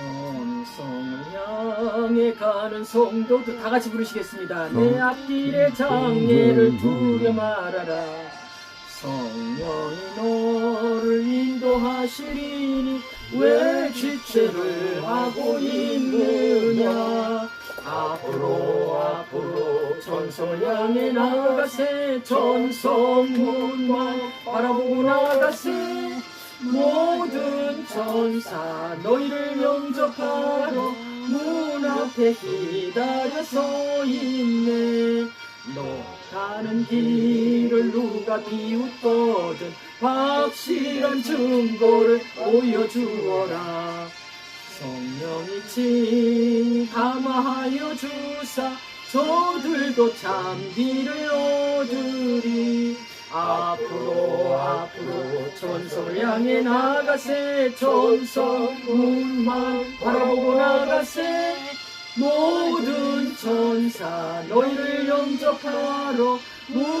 전성을 향해 가는 성도들 다 같이 부르시겠습니다. 내 앞길의 장애를 두려 말아라. 성령이 너를 인도하시리니 왜 지체를 하고 있느냐 앞으로 앞으로 전성을 향해 나가세 전성문만 바라보고 나가세 천사 너희를 영접하러 문 앞에 기다려 서 있네. 너 가는 길을 누가 비웃거든 확실한 증거를 보여주어라. 성령이 친 감화하여 주사 저들도 참 길을 얻으리 앞으로 앞으로 전성을 향해 나가세 전성 문만 바라보고 나가세. 모든 천사 너희를 영접하러 문